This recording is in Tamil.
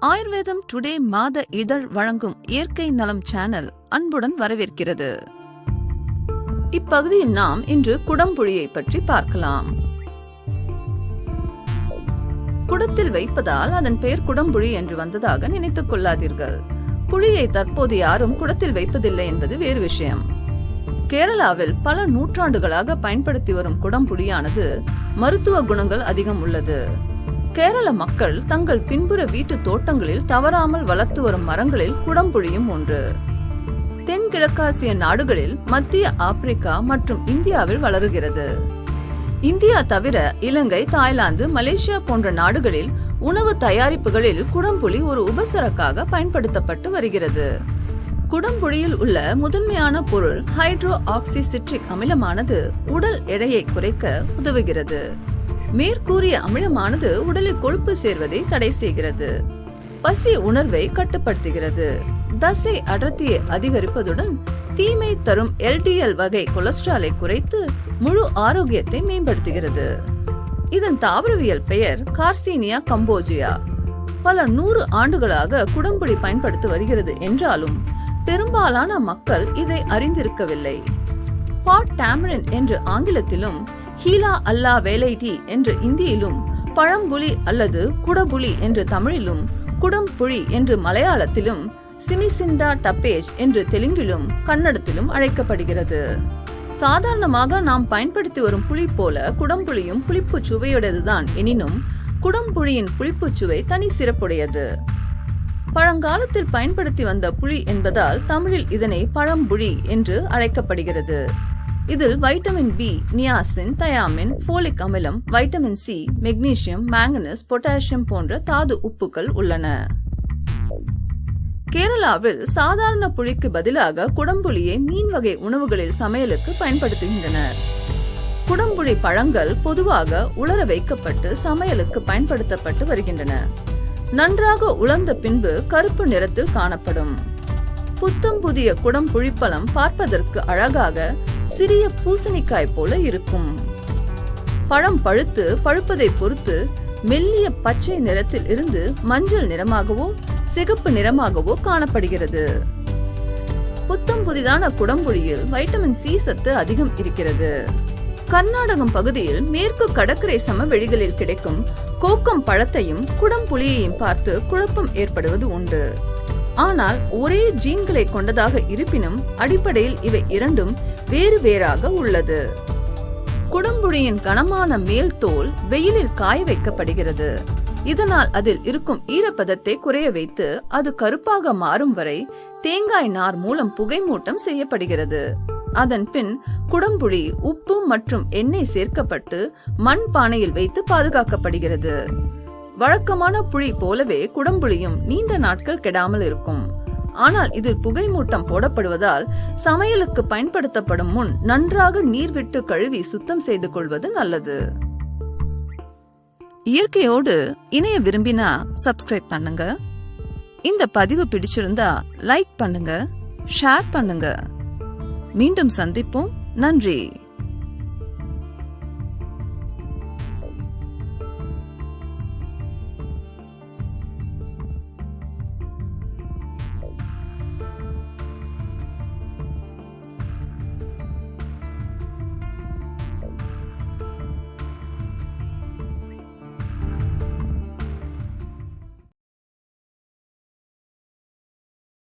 ஆயுர்வேதம் டுடே மாத இதழ் வழங்கும் இயற்கை நலம் சேனல் அன்புடன் வரவேற்கிறது. இப்பகுதியில் நாம் இன்று குடம்புழியை பற்றி பார்க்கலாம். குடத்தில் வைப்பதால் அதன் பெயர் குடம்புழி என்று வந்ததாக நினைத்துக் கொள்ளாதீர்கள். புளியை தற்போது யாரும் குடத்தில் வைப்பதில்லை என்பது வேறு விஷயம். கேரளாவில் பல நூற்றாண்டுகளாக பயன்படுத்தி வரும் குடம்புளியானது மருத்துவ குணங்கள் அதிகம் உள்ளது. கேரள மக்கள் தங்கள் பின்புற வீட்டு தோட்டங்களில் தவறாமல் வளர்த்து வரும் மரங்களில் குடம்புழியும் ஒன்று. தென்கிழக்காசிய நாடுகளில் மத்திய ஆப்பிரிக்கா மற்றும் இந்தியாவில் வளருகிறது. இந்தியா தவிர இலங்கை தாய்லாந்து மலேசியா போன்ற நாடுகளில் உணவு தயாரிப்புகளில் குடம்புளி ஒரு உபசரக்காக பயன்படுத்தப்பட்டு வருகிறது. குடம்புளியில் உள்ள முதன்மையான பொருள் ஹைட்ரோ ஆக்சி சிட்ரிக் அமிலமானது உடல் எடையை குறைக்க உதவுகிறது. மேற்கூறிய அமிலமானது உடலில் கொழுப்பு சேர்வதை தடை செய்கிறது. பசி உணர்வை கட்டுப்படுத்துகிறது. தசை அடர்த்தியை அதிகரிப்பதுடன் தீமை தரும் எல்டிஎல் வகை கொலஸ்ட்ராலை குறைத்து முழு ஆரோக்கியத்தை மேம்படுத்துகிறது. இதன் தாவரவியல் பெயர் கார்சீனியா கம்போஜியா. பல நூறு ஆண்டுகளாக குடம்புடி பயன்படுத்தி வருகிறது என்றாலும் பெரும்பாலான மக்கள் இதை அறிந்திருக்கவில்லை. பாட் டாமரின் என்று ஆங்கிலத்திலும் ஹீலா அல்லா வேலைடி என்று இந்தியிலும் பழம்புலி அல்லது குடபுலி என்று தமிழிலும் குடம்புழி என்று மலையாளத்திலும் சிமிசிண்டா டப்பேஜ் என்று தெலுங்கிலும் கன்னடத்திலும் அழைக்கப்படுகிறது. சாதாரணமாக நாம் பயன்படுத்தி வரும் புளி போல குடம்புளியும் புளிப்பு சுவையுடையதுதான். எனினும் குடம்புளியின் புளிப்பு சுவை தனி சிறப்புடையது. பழங்காலத்தில் பயன்படுத்தி வந்த புளி என்பதால் தமிழில் இதனை பழம்புளி என்று அழைக்கப்படுகிறது. இதில் vitamin B niacin thiamine folic அமிலம் vitamin C magnesium manganese potassium போன்ற தாது உப்புகள் உள்ளன. கேரளாவில் சாதாரண புளிக்கு பதிலாக குடம்புளியை மீன் வகை உணவுகளில் சமையலுக்கு பயன்படுத்துகின்றனர். குடம்புளி பழங்கள் பொதுவாக உலர வைக்கப்பட்டு சமையலுக்கு பயன்படுத்தப்பட்டு வருகின்றன. நன்றாக உலர்ந்த பின்பு கருப்பு நிறத்தில் காணப்படும். புத்தம் புதிய குடம் புழிப்பழம் பார்ப்பதற்கு அழகாக சிறிய பூசணிக்காய் போல இருக்கும். பழம் பழுத்து பழுப்பதை பொறுத்து மெல்லிய பச்சை நிறத்தில் இருந்து மஞ்சள் நிறமாகவோ சிகப்பு நிறமாகவோ காணப்படுகிறது. புத்தம் புதிதான குடம்புளியில் வைட்டமின் சி சத்து அதிகம் இருக்கிறது. கர்நாடகம் பகுதியில் மேற்கு கடற்கரை சமவெளிகளில் கிடைக்கும் கோக்கம் பழத்தையும் குடம்புளியையும் பார்த்து குழப்பம் ஏற்படுவது உண்டு. ஆனால் ஒரே ஜீன்களை கொண்டதாக இருப்பினும் அடிப்படையில் இவை இரண்டும் வேறு வேறாக உள்ளது. குடம்புழியின் கனமான மேல் தோல் வெயிலில் காய வைக்கப்படுகிறது. இதனால் அதில் இருக்கும் ஈரப்பதத்தை குறைய வைத்து அது கருப்பாக மாறும் வரை தேங்காய் நார் மூலம் புகைமூட்டம் செய்யப்படுகிறது. அதன் பின் குடம்புளி உப்பு மற்றும் எண்ணெய் சேர்க்கப்பட்டு மண் பானையில் வைத்து பாதுகாக்கப்படுகிறது. வழக்கமான புளி போலவே குடம்புளியும் நீண்ட நாட்கள் கெடாமல் இருக்கும். ஆனால் இதில் புகைமூட்டம் போடப்படுவதால் சமையலுக்கு பயன்படுத்தப்படும் முன் நன்றாக நீர் விட்டு கழுவி சுத்தம் செய்து கொள்வது நல்லது. இயற்கையோடு இணைய விரும்பினா சப்ஸ்கிரைப் பண்ணுங்க. இந்த பதிவு பிடிச்சிருந்தா லைக் பண்ணுங்க ஷேர் பண்ணுங்க. மீண்டும் சந்திப்போம். நன்றி.